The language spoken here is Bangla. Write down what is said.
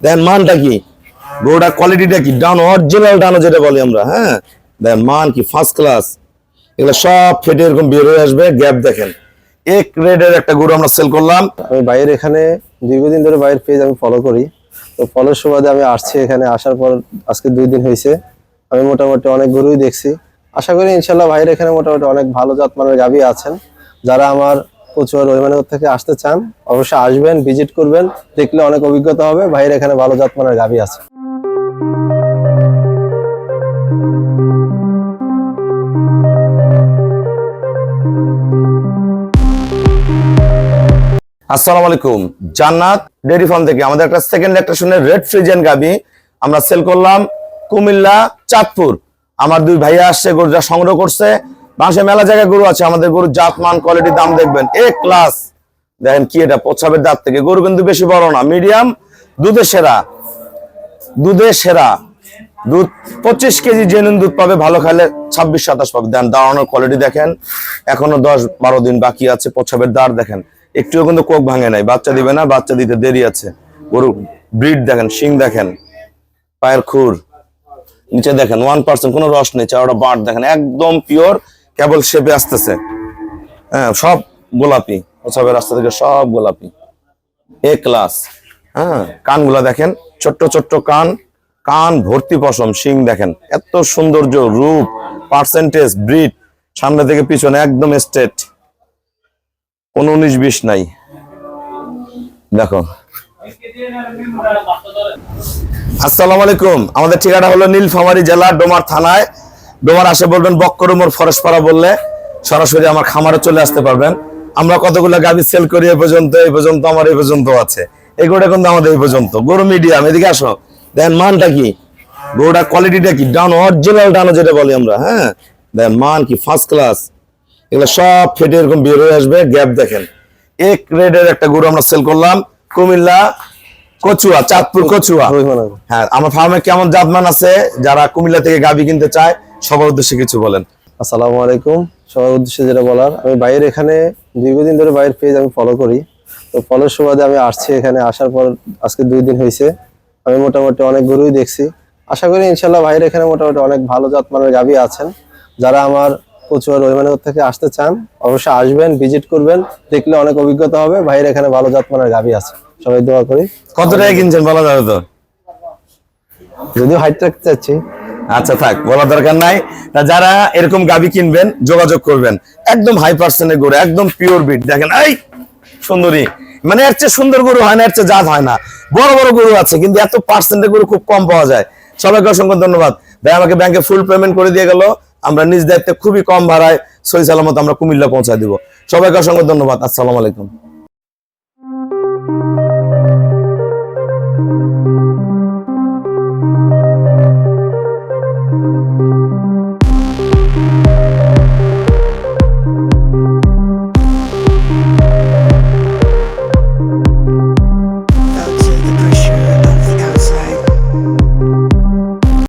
দেখেন মানটা কি? গরুটা কোয়ালিটিটা কি? ডান অরিজিনাল ডানো যেটা বলি আমরা হ্যাঁ? দেখেন মান কি? ফার্স্ট ক্লাস এগুলো সব ফেটে এরকম বের হয়ে আসবে গ্যাপ দেখেন। এক রেডের একটা গরু আমরা সেল করলাম। আমি বাইরের এখানে দীর্ঘদিন ধরে বাইরের পেজ আমি ফলো করি। তো ফলোর সুবাদে আমি আসছি এখানে, আসার পর আজকে দুই দিন হয়েছে। আমি মোটামুটি অনেক গরুই দেখছি। আশা করি ইনশাল্লাহ ভাইয়ের এখানে মোটামুটি অনেক ভালো জাতমানের গাভী আছেন। যারা আমার প্রচুর রহিমানগর থেকে আসতে চান, অবশ্যই আসবেন ভিজিট করবেন, দেখলে অনেক অভিজ্ঞতা হবে, ভাইয়ের এখানে ভালো জাতমানের গাভী আছে। আসসালামু আলাইকুম। জান্নাত ডেয়ারি ফার্ম থেকে আমাদের একটা সেকেন্ড একটা শুনে রেড ফ্রিজেন গাবি আমরা সেল করলাম কুমিল্লা চাঁদপুর। আমার দুই ভাইয়া আসছে, গরুটা সংগ্রহ করছে। বাংলাদেশে মেলা জায়গায় গরু আছে, আমাদের গরুর জাত, মান কোয়ালিটি দাম দেখবেন। এ ক্লাস দেখেন কি এটা প্রচ্ছাবের দাঁত থেকে। গরু কিন্তু বেশি বড় না মিডিয়াম দুধের সেরা। দুধের সেরা। দুধ পঁচিশ কেজি জেনুন দুধ পাবে, ভালো খাইলে ছাব্বিশ, সাতাশ পাবে। দেন দাঁড়ানোর কোয়ালিটি দেখেন, এখনও দশ বারো দিন বাকি আছে প্রচ্ছাবের দাঁড় দেখেন। একটুও কিন্তু কোক ভাঙে নাই, বাচ্চা দিবে না, বাচ্চা দিতে দেরি আছে। গরু ব্রিড দেখেন, শিং দেখেন, পায়ের খুর। নিচে দেখেন ওয়ান পার্সেন্ট কোনো রস নেই, চারটা বাট দেখেন, একদম পিওর কেবল শেপে আসতেছে। হ্যাঁ সব গোলাপি। প্রচ্ছাবের রাস্তা থেকে সব গোলাপি। A class. হ্যাঁ কানগুলা দেখেন, ছোট্ট ছোট্ট কান। কান ভর্তি পশম, শিং দেখেন। এত সৌন্দর্য, রূপ পার্সেন্টেজ ব্রিড সামনে থেকে পিছনে একদম স্ট্রেট কোনো উনিশ বিশ নাই। দেখো। আসসালামু আলাইকুম। আমাদের ঠিকানা হলো নীলফামারী জেলা, ডোমার থানায়। ডোমার আসে বলবেন বক্করমোর ফরেশপাড়া বললে সরাসরি আমার খামারে চলে আসতে পারবেন। আমরা কতগুলো গাভি সেল করি এ পর্যন্ত, এই পর্যন্ত, আমার এই পর্যন্ত আছে। এগুলো কিন্তু আমাদের এই পর্যন্ত। গরু মিডিয়াম এদিকে আসো। দেন মানটা কি? গরুটা কোয়ালিটিটা কি? ডান অরিজিনাল ডানো যেটা বলি আমরা হ্যাঁ? দেন মান কি? ফার্স্ট ক্লাস এগুলো সব ফেটে এরকম বের হয়ে আসবে গ্যাপ দেখেন। এক রেডের একটা গরু আমরা সেল করলাম, কুমিল্লা কচুয়া চাঁদপুর কচুয়া। হ্যাঁ আমার ফার্মে কেমন জাতমান আছে? যারা কুমিল্লা থেকে গাবি কিনতে চায় সবার উদ্দেশ্যে কিছু বলেন। আসসালামু আলাইকুম। সবার উদ্দেশ্যে যেটা বলার আমি বাইরের এখানে দীর্ঘদিন ধরে বাইরের পেজ আমি ফলো করি। তো ফলোর সুবাদে আমি আসছি এখানে আসার পর আজকে দুই দিন হয়েছে আমি মোটামুটি অনেক গরুই দেখছি। আশা করি ইনশাল্লাহ ভাইয়ের এখানে মোটামুটি অনেক ভালো জাতমানের গাভী আছেন। যারা আমার প্রচুর রহিমানগর থেকে আসতে চান অবশ্যই আসবেন ভিজিট করবেন দেখলে অনেক অভিজ্ঞতা হবে। ভাইয়ের এখানে ভালো জাতমানের গাভী আছে। সবাই দোয়া করি। কত টাকা কিনছেন? বলা যাবে তো? যদিও হাইট রাখতে চাচ্ছি। আচ্ছা থাক বলার দরকার নাই। তা যারা এরকম গাবি কিনবেন যোগাযোগ করবেন। একদম হাই পার্সেন্টের গরু একদম পিওর বিট দেখেন এই সুন্দরী। মানে এর চেয়ে সুন্দর গরু হয় না এর চেয়ে জাত হয় না। বড় বড় গরু আছে কিন্তু এত পার্সেন্টের গরু খুব কম পাওয়া যায়। সবাইকে অসংখ্য ধন্যবাদ। ভাই আমাকে ব্যাংকে ফুল পেমেন্ট করে দিয়ে গেল। আমরা নিজ দায়িত্বে খুবই কম ভাড়ায় সহি সালামত আমরা কুমিল্লা পৌঁছায় দিব। সবাইকে অসংখ্য ধন্যবাদ। আসসালামু আলাইকুম।